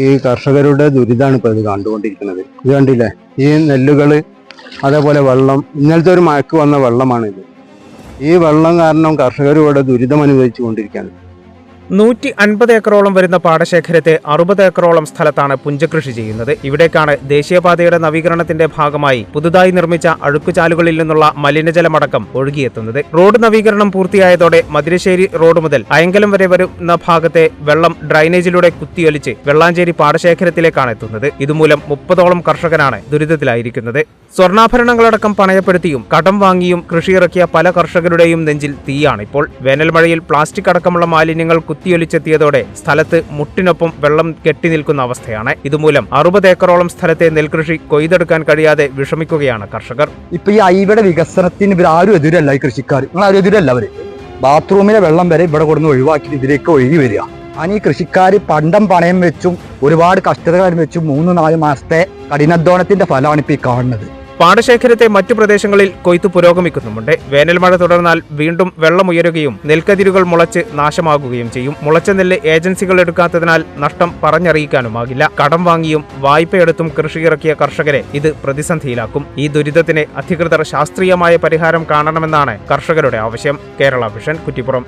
ഈ കർഷകരുടെ ദുരിതമാണ് ഇപ്പോൾ ഇത് കണ്ടുകൊണ്ടിരിക്കുന്നത്. ഇത് കണ്ടില്ലേ? ഈ നെല്ലുകൾ അതേപോലെ വെള്ളം ഇന്നലത്തെ ഒരു മഴക്ക് വന്ന വെള്ളമാണിത്. ഈ വെള്ളം കാരണം കർഷകർ ഇവിടെ ദുരിതം അനുഭവിച്ചു കൊണ്ടിരിക്കുകയാണ് നൂറ്റി അൻപത് ഏക്കറോളം വരുന്ന പാടശേഖരത്തെ അറുപത് ഏക്കറോളം സ്ഥലത്താണ് പുഞ്ചകൃഷി ചെയ്യുന്നത്. ഇവിടേക്കാണ് ദേശീയപാതയുടെ നവീകരണത്തിന്റെ ഭാഗമായി പുതുതായി നിർമ്മിച്ച അഴുക്കുചാലുകളിൽ നിന്നുള്ള മലിനജലമടക്കം ഒഴുകിയെത്തുന്നത്. റോഡ് നവീകരണം പൂർത്തിയായതോടെ മതിരശ്ശേരി റോഡ് മുതൽ അയങ്കലം വരെ വരുന്ന ഭാഗത്തെ വെള്ളം ഡ്രൈനേജിലൂടെ കുത്തിയൊലിച്ച് വെള്ളാഞ്ചേരി പാടശേഖരത്തിലേക്കാണ് എത്തുന്നത്. ഇതുമൂലം മുപ്പതോളം കർഷകനാണ് ദുരിതത്തിലായിരിക്കുന്നത്. സ്വർണാഭരണങ്ങളടക്കം പണയപ്പെടുത്തിയും കടം വാങ്ങിയും കൃഷിയിറക്കിയ പല കർഷകരുടെയും നെഞ്ചിൽ തീയാണിപ്പോൾ വേനൽമഴയിൽ പ്ലാസ്റ്റിക് അടക്കമുള്ള മാലിന്യങ്ങൾ കുത്തിയൊലിച്ചെത്തിയതോടെ സ്ഥലത്ത് മുട്ടിനൊപ്പം വെള്ളം കെട്ടി നിൽക്കുന്ന അവസ്ഥയാണ്. ഇതുമൂലം അറുപത് ഏക്കറോളം സ്ഥലത്തെ നെൽകൃഷി കൊയ്തെടുക്കാൻ കഴിയാതെ വിഷമിക്കുകയാണ് കർഷകർ. ഇപ്പൊ ഈ അയവിടെ വികസനത്തിന് ഇവർ ആരും എതിരല്ല ഈ കൃഷിക്കാർ ആരും എതിരല്ല അവർ. ബാത്റൂമിലെ വെള്ളം വരെ ഇവിടെ കൊടുന്ന് ഒഴിവാക്കി ഇതിലേക്ക് ഒഴുകി വരിക. അനി കൃഷിക്കാർ പണ്ടം പണയം വെച്ചും ഒരുപാട് കഷ്ടതകൾ വെച്ചും മൂന്ന് നാല് മാസത്തെ കഠിനാധ്വാനത്തിന്റെ ഫലമാണ് ഇപ്പൊ ഈ കാണുന്നത്. പാടശേഖരത്തെ മറ്റു പ്രദേശങ്ങളിൽ കൊയ്ത്തു പുരോഗമിക്കുന്നുമുണ്ട്. വേനൽമഴ തുടർന്നാൽ വീണ്ടും വെള്ളമുയരുകയും നെൽക്കതിരുകൾ മുളച്ച് നാശമാകുകയും ചെയ്യും. മുളച്ച നെല്ല് ഏജൻസികൾ എടുക്കാത്തതിനാൽ നഷ്ടം പറഞ്ഞറിയിക്കാനുമാകില്ല. കടം വാങ്ങിയും വായ്പയെടുത്തും കൃഷിയിറക്കിയ കർഷകരെ ഇത് പ്രതിസന്ധിയിലാക്കും. ഈ ദുരിതത്തിന് അധികൃതർ ശാസ്ത്രീയമായ പരിഹാരം കാണണമെന്നാണ് കർഷകരുടെ ആവശ്യം. കേരള വിഷൻ കുറ്റിപ്പുറം.